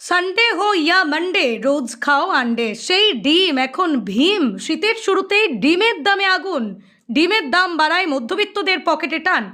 Sunday হো ইয়া Monday রোজ খাও আন্ডে সেই ডিম এখন ভীম শীতের শুরুতেই ডিমের দামে আগুন ডিমের দাম বাড়ায় মধ্যবিত্তদের পকেটে টান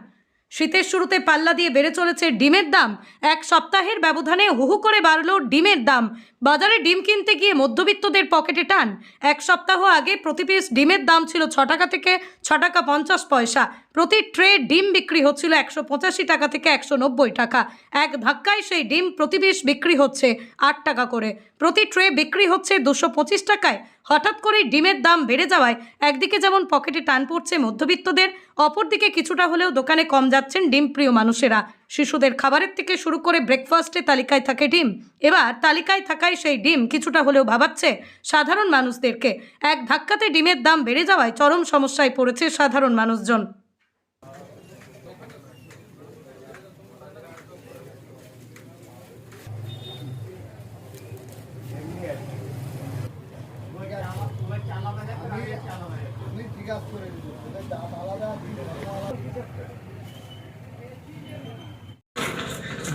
শীতের শুরুতে পাল্লা দিয়ে বেড়ে চলেছে ডিমের দাম এক সপ্তাহের ব্যবধানে হুহু করে বাড়ল ডিমের দাম বাজারে ডিম কিনতে গিয়ে মধ্যবিত্তদের পকেটে টান এক সপ্তাহ আগে প্রতি পিস ডিমের দাম ছিল ছ টাকা থেকে ছ টাকা পঞ্চাশ পয়সা প্রতি ট্রে ডিম বিক্রি হচ্ছিল একশো পঁচাশি টাকা থেকে একশো নব্বই টাকা। এক ধাক্কায় সেই ডিম প্রতি পিস বিক্রি হচ্ছে আট টাকা করে। প্রতি ট্রে বিক্রি হচ্ছে দুশো পঁচিশ টাকায়। হঠাৎ করে ডিমের দাম বেড়ে যাওয়ায় একদিকে যেমন পকেটে টান পড়ছে মধ্যবিত্তদের, অপরদিকে কিছুটা হলেও দোকানে কম যাচ্ছেন ডিম প্রিয় মানুষেরা। শিশুদের খাবারের থেকে শুরু করে ব্রেকফাস্টে তালিকায় থাকে ডিম। এবার তালিকায় থাকায় সেই ডিম কিছুটা হলেও ভাবাচ্ছে সাধারণ মানুষদেরকে। এক ধাক্কাতে ডিমের দাম বেড়ে যাওয়ায় চরম সমস্যায় পড়েছে সাধারণ মানুষজন।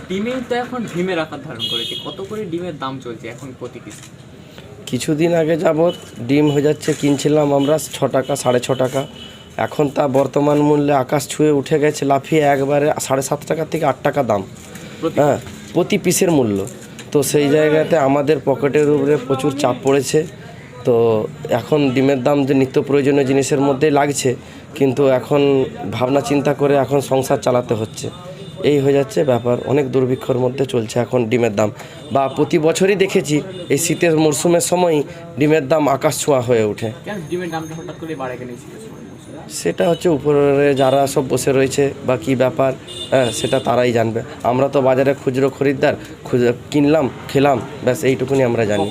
ডিমে তো এখন ডিমের আকার ধারণ করেছে। কত করে ডিমের দাম চলছে এখন প্রতি কিছুদিন আগে যাবৎ ডিম হয়ে যাচ্ছে কিনছিলাম আমরা ছ টাকা সাড়ে ছ টাকা। এখন তা বর্তমান মূল্যে আকাশ ছুঁয়ে উঠে গেছে লাফিয়ে একবারে সাড়ে সাত টাকা থেকে আট টাকা দাম। হ্যাঁ প্রতি পিসের মূল্য। তো সেই জায়গাতে আমাদের পকেটের উপরে প্রচুর চাপ পড়েছে। তো এখন ডিমের দাম যে নিত্য প্রয়োজনীয় জিনিসের মধ্যে লাগছে, কিন্তু এখন ভাবনা চিন্তা করে এখন সংসার চালাতে হচ্ছে। এই হয়ে যাচ্ছে ব্যাপার, অনেক দুর্ভিক্ষর মধ্যে চলছে এখন ডিমের দাম। বা প্রতি বছরই দেখেছি এই শীতের মরশুমের সময়ই ডিমের দাম আকাশ ছোঁয়া হয়ে ওঠে। ডিমের দামটা হঠাৎ করে বাড়ে? সেটা হচ্ছে উপরে যারা সব বসে রয়েছে বা কী ব্যাপার হ্যাঁ সেটা তারাই জানবে। আমরা তো বাজারে খুচরো খরিদ্দার কিনলাম খেলাম ব্যাস এইটুকুনি আমরা জানি।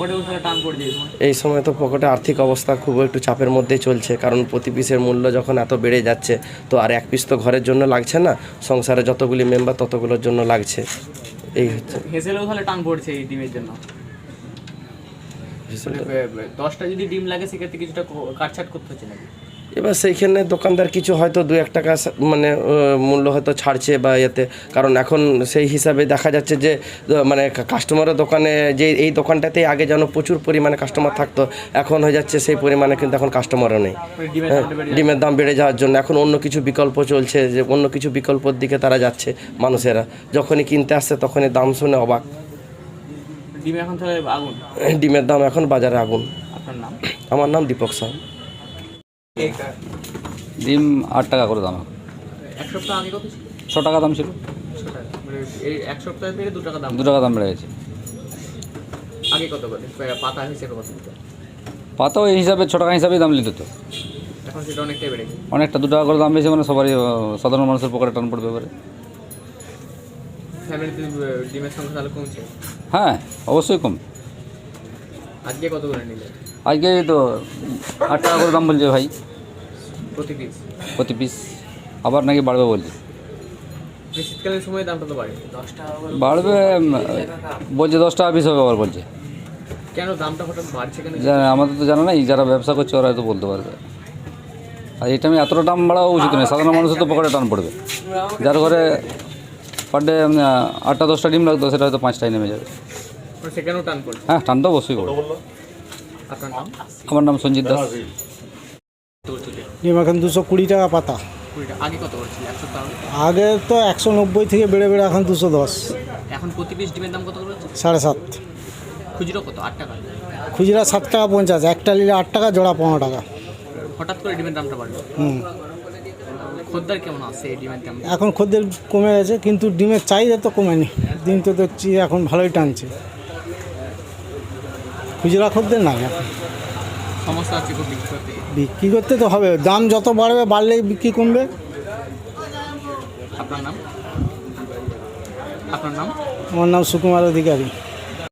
এই সময় তো পকেটে আর্থিক অবস্থা খুব একটু চাপের মধ্যেই চলছে কারণ প্রতি পিসের মূল্য যখন এত বেড়ে যাচ্ছে তো আর এক পিস তো ঘরের জন্য লাগছে না সংসারে যতগুলি মেম্বার ততগুলোর জন্য লাগছে। এই হচ্ছে। হেসেলেও তাহলে টান পড়ছে এই ডিমের জন্য। এ, এ, দশটা যদি ডিম লাগে সেক্ষেত্রে কিছুটা কাটছাট করতে হচ্ছে নাকি? এবার সেইখানে দোকানদার কিছু হয়তো দু এক টাকা মানে মূল্য হয়তো ছাড়ছে বা ইয়েতে। কারণ এখন সেই হিসাবে দেখা যাচ্ছে যে মানে কাস্টমারের দোকানে যে এই দোকানটাতেই আগে যেন প্রচুর পরিমাণে কাস্টমার থাকতো এখন হয়ে যাচ্ছে সেই পরিমাণে কিন্তু এখন কাস্টমারও নেই। ডিমের হ্যাঁ, ডিমের দাম বেড়ে যাওয়ার জন্য এখন অন্য কিছু বিকল্প চলছে যে অন্য কিছু বিকল্পর দিকে তারা যাচ্ছে মানুষেরা। যখনই কিনতে আসছে তখনই দাম শুনে অবাক। ডিমের দাম এখন বাজারে আগুন। আমার নাম দীপক সাউ ডিম আট টাকা করে দাম। এক সপ্তাহ আগে কত ছিল? ছ টাকা দাম ছিল। মানে এই এক সপ্তাহ দু টাকা দাম। দু টাকা দাম বেড়ে গেছে। আগে কত করে? পাতা হিসেবে কত দিত? পাতাও এই হিসাবে ছ টাকা হিসাবেই দাম নিত তো এখন সেটা অনেকটাই বেড়ে গেছে। অনেকটা দু টাকা করে দাম বেশি মানে সবারই সাধারণ মানুষের পকেটে টান পড়বে এবারে। ফ্যামিলিতে ডিমের সংখ্যা তাহলে কমছে? হ্যাঁ অবশ্যই কম। আজকে কত করে নিলে? আজকে এই তো আট টাকা করে দাম বলছে ভাই। প্রতি পিস প্রতি পিস আবার নাকি বাড়বে বলছে। শীতকালের সময় দামটা তো বাড়ে। দশটা বাড়বে বলছে দশ টাকা পিস হবে আবার বলছে। কেন দামটা হঠাৎ বাড়ছে কেন? জানে আমাদের তো জানা নাই যারা ব্যবসা করছে ওরা হয়তো বলতে পারবে। আর এটা আমি এতটা দাম বাড়াও উচিত নয় সাধারণ মানুষের তো পকেটে টান পড়বে। যার ঘরে পার ডে আটটা দশটা ডিম লাগতো সেটা হয়তো পাঁচটায় নেমে যাবে। সেখানেও টান পড়ছে? হ্যাঁ টান তো অবশ্যই করবে আপনার নাম আমার নাম সঞ্জিত দাস। ডিম এখন দুশো কুড়ি টাকা পাতা। কুড়িটা। আগে কত করছিল এক আগে? আগে তো একশো নব্বই থেকে বেড়ে বেড়ে এখন দুশো দশ। এখন প্রতি পিস ডিমের দাম কত করে হচ্ছে? সাড়ে সাত। খুচরো কত? আট টাকা। খুচরা সাত টাকা পঞ্চাশ একটা নিলে আট টাকা জোড়া পনেরো টাকা। হঠাৎ করে ডিমের দামটা বাড়লো? হুম। খদ্দার কেমন আছে এই ডিমের দাম? এখন খদ্দের কমে গেছে কিন্তু ডিমের চাহিদা তো কমেনি। ডিম তো দেখছি এখন ভালোই টানছে। খুচরা খদ্দের নাই এখন? সমস্যা আছে খুব বিক্রি করতে। বিক্রি করতে তো হবে দাম যত বাড়বে বাড়লে বিক্রি কমবে? আপনার নাম? আপনার নাম? আমার নাম সুকুমার অধিকারী।